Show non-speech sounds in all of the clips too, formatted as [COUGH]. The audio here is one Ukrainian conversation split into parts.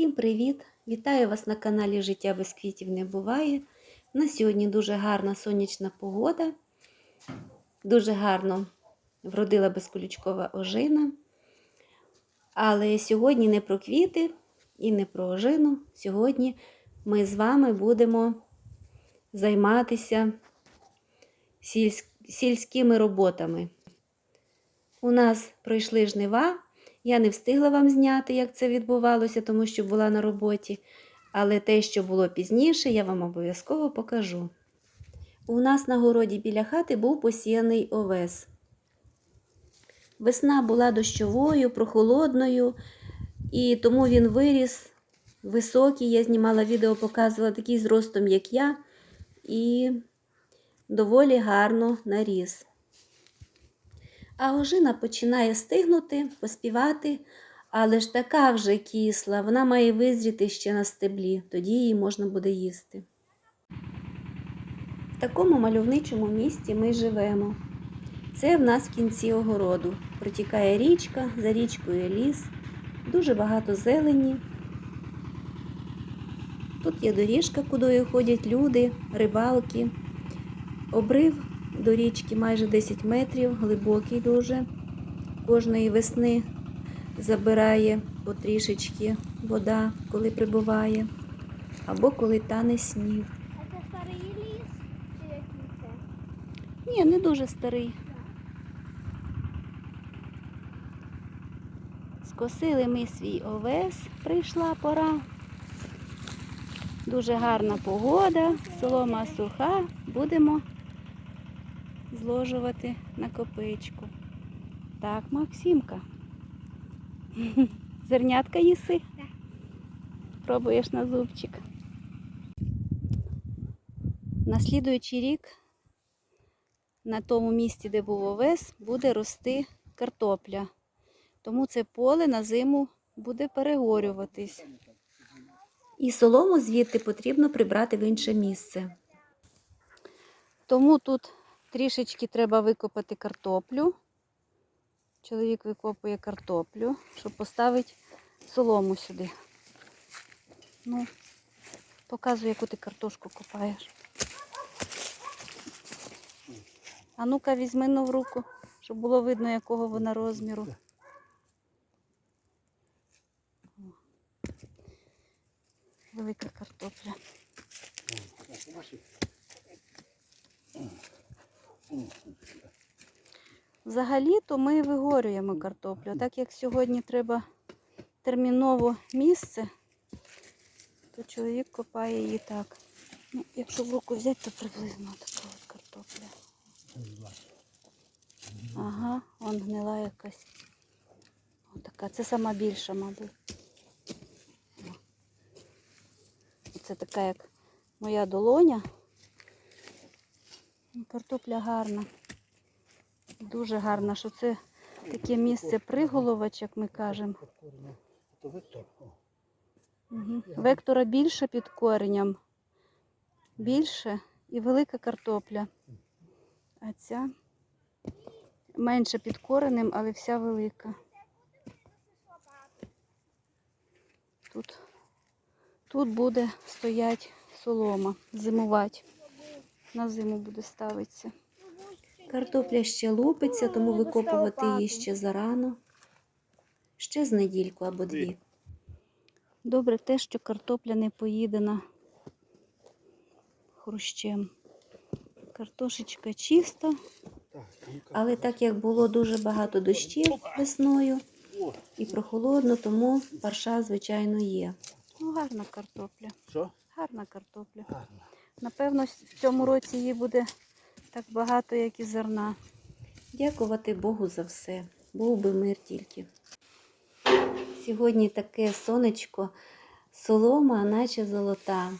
Всім привіт! Вітаю вас на каналі Життя без квітів не буває. На сьогодні дуже гарна сонячна погода. Дуже гарно вродила безколючкова ожина. Але сьогодні не про квіти і не про ожину. Сьогодні ми з вами будемо займатися сільсь- сільськими роботами. У нас пройшли жнива. Я не встигла вам зняти, як це відбувалося, тому що була на роботі. Але те, що було пізніше, я вам обов'язково покажу. У нас на городі біля хати був посіяний овес. Весна була дощовою, прохолодною, і тому він виріс високий. Я знімала відео, показувала такий зростом, як я, і доволі гарно наріс. А ожина починає стигнути, поспівати, але ж така вже кисла, вона має визріти ще на стеблі, тоді її можна буде їсти. В такому мальовничому місті ми живемо. Це в нас в кінці огороду. Протікає річка, за річкою ліс, дуже багато зелені. Тут є доріжка, кудою ходять люди, рибалки. Обрив до річки майже 10 метрів, глибокий дуже. Кожної весни забирає потрішечки вода, коли прибуває, або коли тане сніг. А це старий ліс? Чи який це? Ні, не дуже старий. Скосили ми свій овес, прийшла пора. Дуже гарна погода, солома суха. Будемо зложувати на копичку. Так, Максимка. [LAUGHS] Зернятка їси? Так. Пробуєш на зубчик. На слідуючий рік на тому місці, де був овес, буде рости картопля. Тому це поле на зиму буде перегорюватись. І солому звідти потрібно прибрати в інше місце. Тому тут трішечки треба викопати картоплю. Чоловік викопує картоплю, щоб поставити солому сюди. Ну, показуй, яку ти картошку копаєш. А ну-ка візьми ну в руку, щоб було видно, якого вона розміру. Велика картопля. Взагалі-то ми вигорюємо картоплю. Так як сьогодні треба терміново місце, то чоловік копає її так. Ну, якщо в руку взяти, то приблизно така от картопля. Ага, он гнила якась. Отака. Це сама більша, мабуть. Це така, як моя долоня. Картопля гарна. Дуже гарна, що це таке місце приголовач, як ми кажемо. Вектора більше під коренем. Більше і велика картопля. А ця менше під коренем, але вся велика. Тут, тут буде стоять солома, зимувати. На зиму буде ставитися. Картопля ще лупиться, тому викопувати її ще зарано. Ще з недільку або дві. Добре те, що картопля не поїдена хрущем. Картошечка чиста, але так як було дуже багато дощів весною і прохолодно, тому парша, звичайно, є. Ну, гарна картопля. Що? Гарна картопля. Гарно. Напевно, в цьому році її буде так багато, як і зерна. Дякувати Богу за все. Був би мир тільки. Сьогодні таке сонечко, солома, наче золота,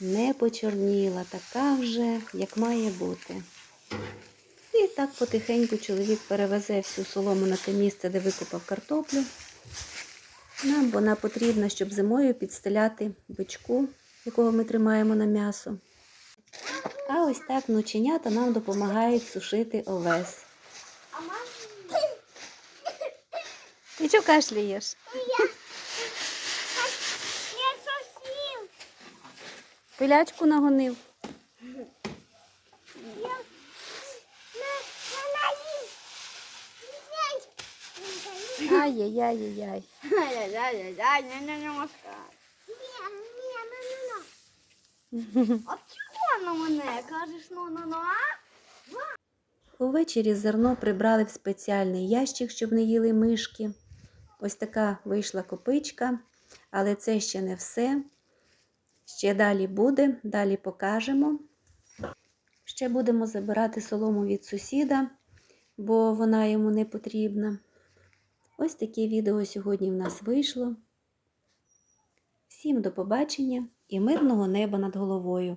не почорніла, така вже, як має бути. І так потихеньку чоловік перевезе всю солому на те місце, де викопав картоплю. Нам вона потрібна, щоб зимою підстеляти бичку, якого ми тримаємо на м'ясо. А ось так внученята нам допомагають сушити овес. Ти чого кашляєш? Пилячку нагонив. Я на, на, на, Ай-яй-яй-яй. Ай-яй-яй-яй, не-не-не-моска. ну-ну-ну. [LAUGHS] На мене? Кажеш, ну-ну-ну, а? Увечері зерно прибрали в спеціальний ящик, щоб не їли мишки. Ось така вийшла копичка, але це ще не все. Ще далі буде, далі покажемо. Ще будемо забирати солому від сусіда, бо вона йому не потрібна. Ось таке відео сьогодні в нас вийшло. Всім до побачення і мирного неба над головою.